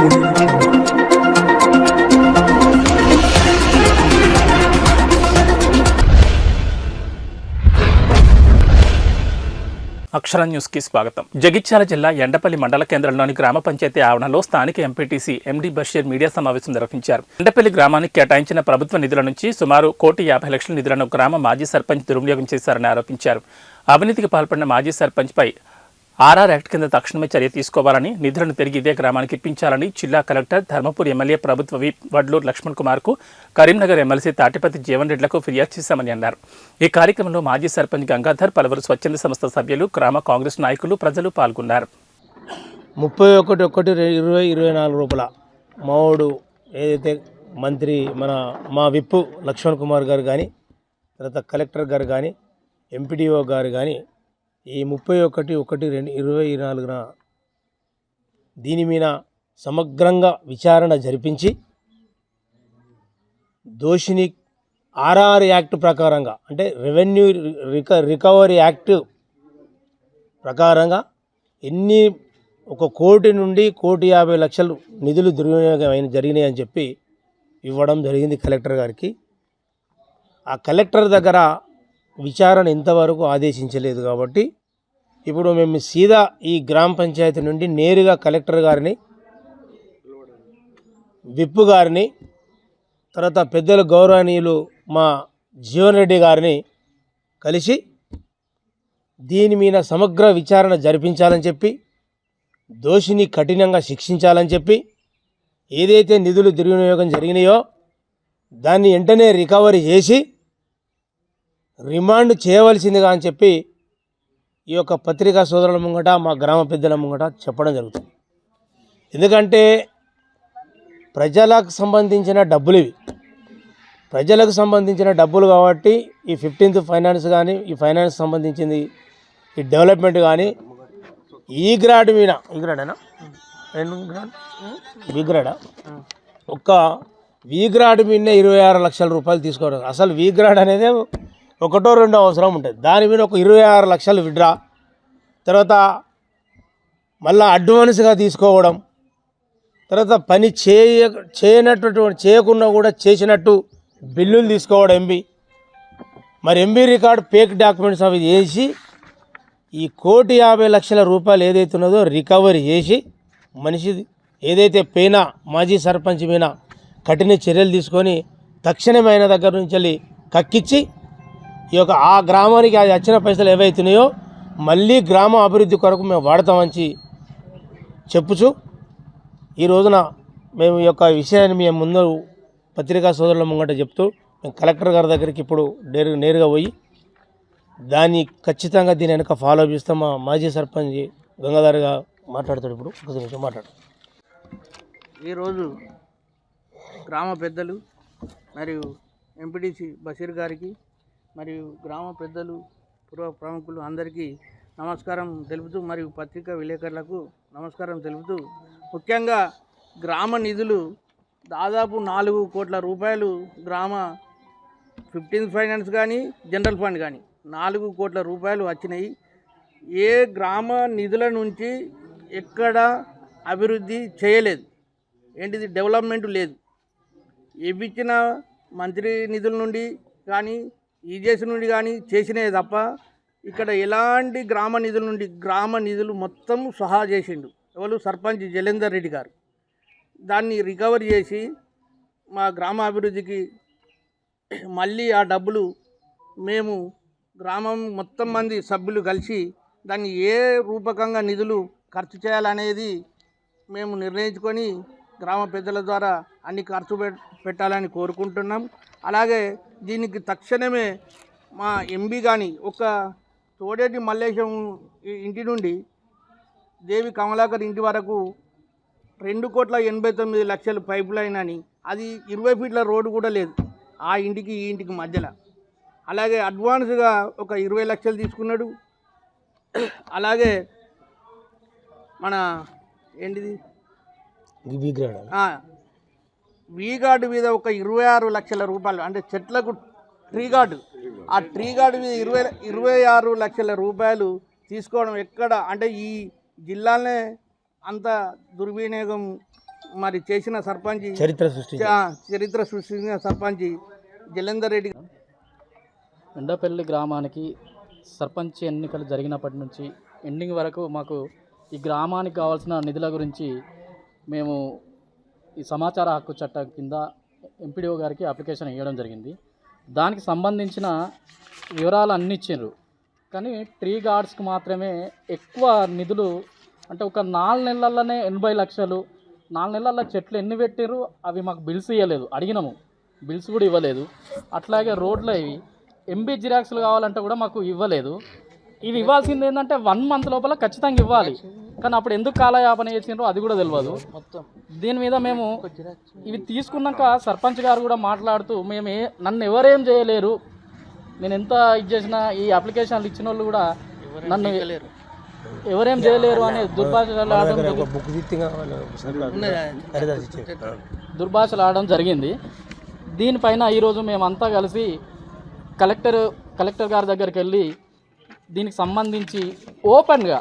అక్షర న్యూస్కి స్వాగతం. జగిత్యాల జిల్లా ఎండపల్లి మండల కేంద్రంలోని గ్రామ పంచాయతీ ఆవరణలో స్థానిక ఎంపీటీసీ ఎండి బషీర్ మీడియా సమావేశం నిర్వహించారు. ఎండపల్లి గ్రామానికి కేటాయించిన ప్రభుత్వ నిధుల నుంచి సుమారు కోటి యాభై లక్షల నిధులను గ్రామ మాజీ సర్పంచ్ దుర్వినియోగం చేశారని ఆరోపించారు. అవినీతికి పాల్పడిన మాజీ సర్పంచ్పై ఆర్ఆర్ యాక్ట్ కింద తక్షణమే చర్య తీసుకోవాలని నిధులను తిరిగి ఇదే గ్రామానికి ఇప్పించాలని జిల్లా కలెక్టర్ ధర్మపూర్ ఎమ్మెల్యే ప్రభుత్వ విప్ వడ్లూరు లక్ష్మణ్ కుమార్కు కరీంనగర్ ఎమ్మెల్సీ తాటిపతి జీవన్ రెడ్లకు ఫిర్యాదు చేశామని అన్నారు. ఈ కార్యక్రమంలో మాజీ సర్పంచ్ గంగాధర్ పలువురు స్వచ్ఛంద సంస్థ సభ్యులు గ్రామ కాంగ్రెస్ నాయకులు ప్రజలు పాల్గొన్నారు. ముప్పై ఒకటి ఒకటి ఇరవై ఇరవై నాలుగు రూపాయల మావాడు ఏదైతే మంత్రి మన మా విప్పు లక్ష్మణ్ కుమార్ గారు కానీ తర్వాత కలెక్టర్ గారు కానీ ఎంపీడీఓ గారు కానీ ఈ ముప్పై ఒకటి ఒకటి రెండు ఇరవై నాలుగున దీని మీద సమగ్రంగా విచారణ జరిపించి దోషిని ఆర్ఆర్ యాక్ట్ ప్రకారంగా అంటే రెవెన్యూ రిక రికవరీ యాక్ట్ ప్రకారంగా ఎన్ని ఒక కోటి నుండి కోటి యాభై లక్షలు నిధులు దుర్వినియోగం అయిన జరిగినాయి అని చెప్పి ఇవ్వడం జరిగింది కలెక్టర్ గారికి. ఆ కలెక్టర్ దగ్గర విచారణ ఇంతవరకు ఆదేశించలేదు కాబట్టి ఇప్పుడు మేము సీదా ఈ గ్రామ పంచాయతీ నుండి నేరుగా కలెక్టర్ గారిని విప్పు గారిని తర్వాత పెద్దల గౌరవనీయులు మా జీవన్ రెడ్డి గారిని కలిసి దీని మీద సమగ్ర విచారణ జరిపించాలని చెప్పి దోషిని కఠినంగా శిక్షించాలని చెప్పి ఏదైతే నిధులు దుర్వినియోగం జరిగినాయో దాన్ని వెంటనే రికవరీ చేసి రిమాండ్ చేయవలసిందిగా అని చెప్పి ఈ యొక్క పత్రికా సోదరుల ముంగట మా గ్రామ పెద్దల ముంగట చెప్పడం జరుగుతుంది. ఎందుకంటే ప్రజలకు సంబంధించిన డబ్బులు ఇవి. ప్రజలకు సంబంధించిన డబ్బులు కాబట్టి ఈ ఫిఫ్టీన్త్ ఫైనాన్స్ కానీ ఈ ఫైనాన్స్ సంబంధించింది ఈ డెవలప్మెంట్ కానీ ఈ గ్రాడ్ మీద ఈ గ్రాడేనా రెండు గ్రాడ్? బి గ్రాడా ఒక్క వి గ్రాడ్ మీదనే ఇరవై ఆరు లక్షల రూపాయలు తీసుకోవడం. అసలు వి గ్రాడ్ అనేది ఒకటో రెండో అవసరం ఉంటుంది. దాని మీద ఒక ఇరవై ఆరు లక్షలు విడ్రా. తర్వాత మళ్ళీ అడ్వాన్స్గా తీసుకోవడం. తర్వాత పని చేయ చేయనటువంటి చేయకుండా కూడా చేసినట్టు బిల్లులు తీసుకోవడం ఎంబీ. మరి ఎంబీ రికార్డ్ పేక్ డాక్యుమెంట్స్ అవి చేసి ఈ కోటి యాభై లక్షల రూపాయలు ఏదైతే ఉన్నదో రికవరీ చేసి మనిషి ఏదైతే పైన మాజీ సర్పంచ్ మీద కఠిన చర్యలు తీసుకొని తక్షణమైన దగ్గర నుంచి వెళ్ళి కక్కిచ్చి ఈ యొక్క ఆ గ్రామానికి అది వచ్చిన పైసలు ఏవైతున్నాయో మళ్ళీ గ్రామ అభివృద్ధి కొరకు మేము వాడతామని చెప్పుచు ఈ రోజున మేము ఈ యొక్క విషయాన్ని మేము ముందు పత్రికా సోదరుల ముంగట చెప్తూ మేము కలెక్టర్ గారి దగ్గరికి ఇప్పుడు నేరు నేరుగా పోయి దాన్ని ఖచ్చితంగా దీని వెనక ఫాలో చేస్తాం మా మాజీ సర్పంచ్ గంగాధర్గా మాట్లాడతాడు ఇప్పుడు. ఒక నిమిషం మాట్లాడు. ఈరోజు గ్రామ పెద్దలు మరియు ఎంపీటీసీ బషీర్ గారికి మరియు గ్రామ పెద్దలు పూర్వ ప్రముఖులు అందరికీ నమస్కారం తెలుపుతూ మరియు పత్రికా విలేకరులకు నమస్కారం తెలుపుతూ ముఖ్యంగా గ్రామ నిధులు దాదాపు నాలుగు కోట్ల రూపాయలు గ్రామ ఫిఫ్టీన్త్ ఫైనాన్స్ కానీ జనరల్ ఫండ్ కానీ నాలుగు కోట్ల రూపాయలు వచ్చినాయి. ఏ గ్రామ నిధుల నుంచి ఎక్కడ అభివృద్ధి చేయలేదు? ఏంటిది డెవలప్మెంట్ లేదు? ఇవ్విచ్చిన మంత్రి నిధుల నుండి కానీ ఈజేసి నుండి కానీ చేసినవి తప్ప ఇక్కడ ఎలాంటి గ్రామ నిధుల నుండి గ్రామ నిధులు మొత్తం సహా చేసిండు. ఎవరు? సర్పంచ్ జలేందర్ రెడ్డి గారు. దాన్ని రికవర్ చేసి మా గ్రామ అభివృద్ధికి మళ్ళీ ఆ డబ్బులు మేము గ్రామం మొత్తం మంది సభ్యులు కలిసి దాన్ని ఏ రూపకంగా నిధులు ఖర్చు చేయాలనేది మేము నిర్ణయించుకొని గ్రామ పెద్దల ద్వారా అన్ని ఖర్చు పెట్టాలని కోరుకుంటున్నాం. అలాగే దీనికి తక్షణమే మా ఎంబీ కానీ ఒక తోడేటి మల్లేశం ఇంటి నుండి దేవి కమలాకర్ ఇంటి వరకు రెండు కోట్ల ఎనభై తొమ్మిది లక్షల పైప్ లైన్ అని అది ఇరవై ఫీట్ల రోడ్డు కూడా లేదు ఆ ఇంటికి ఈ ఇంటికి మధ్యలో. అలాగే అడ్వాన్స్గా ఒక ఇరవై లక్షలు తీసుకున్నాడు. అలాగే మన ఏంటిది? గ్రాడ్ వీ గార్డు మీద ఒక ఇరవై ఆరు లక్షల రూపాయలు అంటే చెట్లకు ట్రీ గార్డు ఆ ట్రీ గార్డు మీద ఇరవై ఇరవై ఆరు లక్షల రూపాయలు తీసుకోవడం ఎక్కడ? అంటే ఈ జిల్లానే అంత దుర్వినియోగం మరి చేసిన సర్పంచ్ చరిత్ర సృష్టించి చ- చరిత్ర సృష్టించిన సర్పంచ్ జలంధర్ రెడ్డి. ఎండపల్లి గ్రామానికి సర్పంచ్ ఎన్నికలు జరిగినప్పటి నుంచి ఎండింగ్ వరకు మాకు ఈ గ్రామానికి కావాల్సిన నిధుల గురించి మేము ఈ సమాచార హక్కు చట్టం కింద ఎంపీడీఓ గారికి అప్లికేషన్ ఇవ్వడం జరిగింది. దానికి సంబంధించిన వివరాలు అన్ని ఇచ్చిండ్రు. కానీ ట్రీ గార్డ్స్కి మాత్రమే ఎక్కువ నిధులు అంటే ఒక నాలుగు నెలల్లోనే ఎనభై లక్షలు నాలుగు నెలల్లో చెట్లు ఎన్ని పెట్టారు అవి మాకు బిల్స్ ఇవ్వలేదు అడిగినాము. బిల్స్ కూడా ఇవ్వలేదు. అట్లాగే రోడ్లు ఇవి ఎంబీ జిరాక్స్లు కావాలంటే కూడా మాకు ఇవ్వలేదు. ఇవి ఇవ్వాల్సింది ఏంటంటే వన్ మంత్ లోపల ఖచ్చితంగా ఇవ్వాలి. కానీ అప్పుడు ఎందుకు కాలయాపన చేసిండ్రో అది కూడా తెలియదు మొత్తం. దీని మీద మేము ఇవి తీసుకున్నాక సర్పంచ్ గారు కూడా మాట్లాడుతూ మేము ఏ నన్ను ఎవరేం చేయలేరు. నేను ఎంత ఇది చేసినా ఈ అప్లికేషన్లు ఇచ్చిన వాళ్ళు కూడా నన్ను ఎవరేం చేయలేరు అనే దుర్భాషలు ఆడడం దుర్భాషలు ఆడడం జరిగింది. దీనిపైన ఈరోజు మేమంతా కలిసి కలెక్టర్ కలెక్టర్ గారి దగ్గరికి వెళ్ళి దీనికి సంబంధించి ఓపెన్గా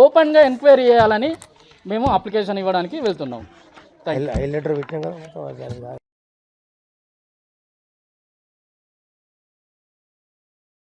ఓపెన్గా ఎంక్వైరీ చేయాలని మేము అప్లికేషన్ ఇవ్వడానికి వెళ్తున్నాం. హైలైటర్ పెట్టినా